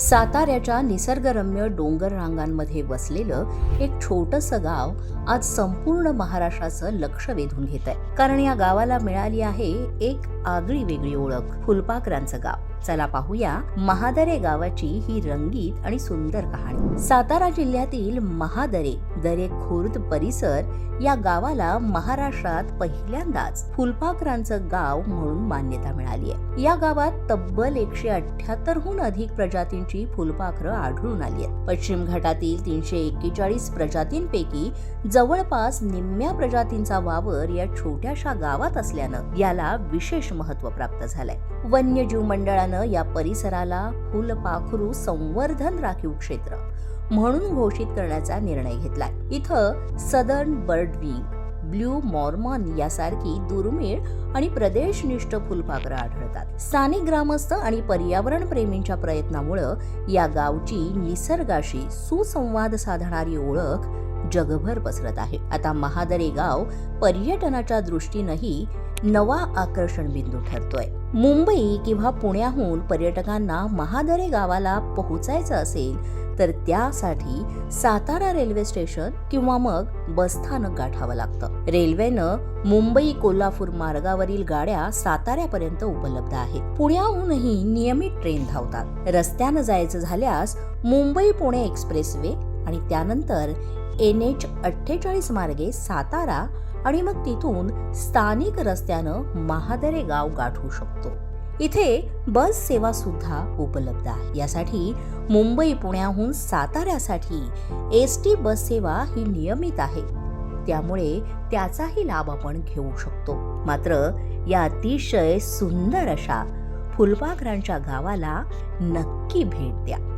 साताऱ्याच्या निसर्गरम्य डोंगर रांगांमध्ये वसलेलं एक छोटंसं गाव आज संपूर्ण महाराष्ट्राचं लक्ष वेधून घेत आहे. कारण या गावाला मिळाली आहे एक आगळी वेगळी ओळख फुलपाखरांचं गाव. चला पाहूया महादरे गावाची ही रंगीत आणि सुंदर कहाणी. सातारा जिल्ह्यातील महादरे दरे खुर्द परिसर या गावाला महाराष्ट्रात पहिल्यांदाच फुलपाखरांचं गाव म्हणून मान्यता मिळाली आहे. या गावात तब्बल एकशे अठ्याहत्तरहून अधिक प्रजातींची फुलपाखरं आढळून आली आहेत. पश्चिम घाटातील तीनशे एक्केचाळीस प्रजातींपैकी जवळपास निम्म्या प्रजातींचा वावर या छोट्याशा गावात असल्यानं याला विशेष महत्त्व प्राप्त झालंय. वन्यजीव मंडळानं या परिसराला फुलपाखरू संवर्धन राखीव क्षेत्र म्हणून घोषित करण्याचा निर्णय घेतलाय. इथं southern bird wing blue mormon यासारखी दुर्मिळ आणि प्रदेशनिष्ठ फुलपाखरं आढळतात. स्थानिक ग्रामस्थ आणि पर्यावरण प्रेमींच्या प्रयत्नामुळं या गावची निसर्गाशी सुसंवाद साधणारी ओळख जगभर पसरत आहे. आता महादरे गाव पर्यटनाच्या दृष्टीनंही नवा आकर्षण बिंदू ठरतोय. मुंबई किंवा पुण्याहून पर्यटकांना महादरे गावाला पोहोचायचं असेल तर त्यासाठी सातारा रेल्वे स्टेशन किंवा मग बसस्थानक गाठावं लागतं. रेल्वेनं मुंबई कोल्हापूर मार्गावरील गाड्या साताऱ्यापर्यंत उपलब्ध आहेत. पुण्याहूनही नियमित ट्रेन धावतात. रस्त्यानं जायचं झाल्यास मुंबई पुणे एक्सप्रेसवे आणि त्यानंतर एन एच अठ्ठेचाळीस मार्गे सातारा आणि मग तिथून स्थानिक रस्त्यानं महादरे गाव गाठू शकतो. इथे बस सेवा सुद्धा उपलब्ध आहे. यासाठी मुंबई पुण्याहून साताऱ्यासाठी एस टी बस सेवा ही नियमित आहे. त्यामुळे त्याचाही लाभ आपण घेऊ शकतो. मात्र या अतिशय सुंदर अशा फुलपाखरांच्या गावाला नक्की भेट द्या.